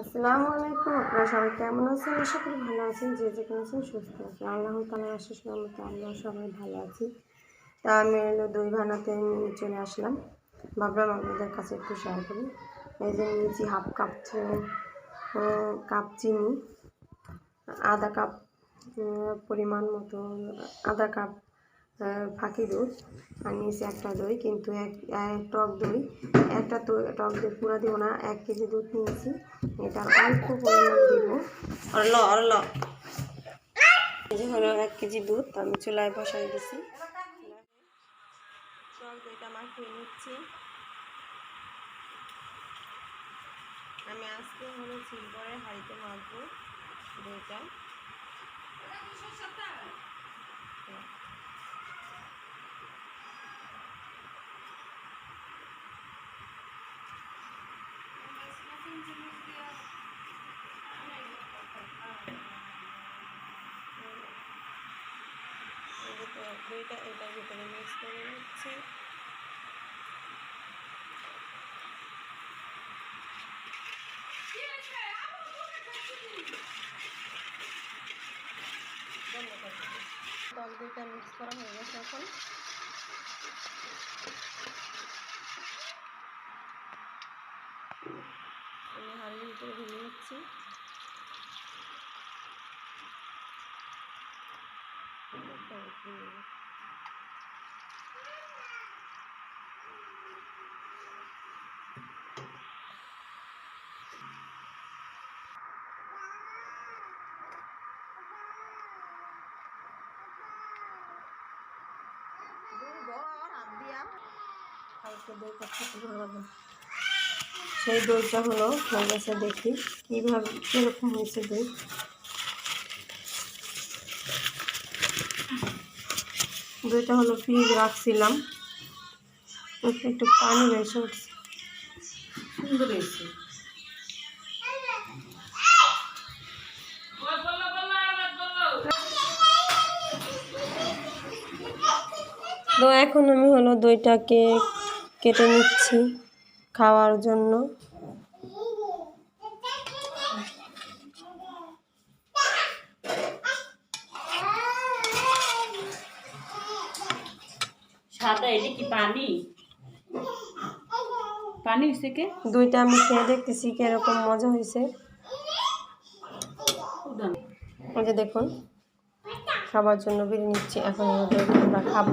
আসসালামু আলাইকুম। আপনারা সবাই কেমন আছেন? আশা করি ভালো আছেন, যে যেখানে আছেন সুস্থ আছেন। আল্লাহ তালার আশিস রহমতে আমরা সবাই ভালো আছি। তা আমি হলো দই ভানাতে চলে আসলাম। ভাবলাম আপনাদের কাছে একটু শেয়ার করি। এই যে নিয়েছি হাফ কাপ কাপ চিনি, আধা কাপ পরিমাণ মতো, আধা কাপ ফাঁকি দুধ আর নিয়েছি একটা দই, কিন্তু এক টক দই। একটা টক দই পুরো দিব না, এক কেজি দুধ নিয়েছি। এটা অল্প পরিমাণ দিব। Oral oral. যে হলো এক কেজি দুধ, আমি চুলায় বসাই দিছি। দইটা নিচ্ছি। আমি আজকে হলো সিলভারের হাঁড়িতে মাখবো দইটা এই যে টক দইটা এটার ভিতরে মিক্স করে নিচ্ছি। টক দইটা মিক্স করা হয়ে গেছে এখন। আমি হাঁড়ির ভিতরে ঢেলে নিচ্ছি। সেই দইটা হলো হয়ে গেছে দেখি কীভাবে কীরকম হয়েছে দই? দইটা হলো ফ্রিজ রাখছিলাম। একটু একটু পানি বেশি উঠছে সুন্দর হয়েছে। তো এখন আমি হলো দইটাকে কেটে নিচ্ছি খাওয়ার জন্য। সাদা এটা কি পানি? পানি হয়েছে কে? দুইটা আমি খেয়ে দেখতেছি কীরকম মজা হয়েছে ওই যে দেখুন খাবার জন্য বেরিয়ে নিচ্ছি এখন আমরা খাব।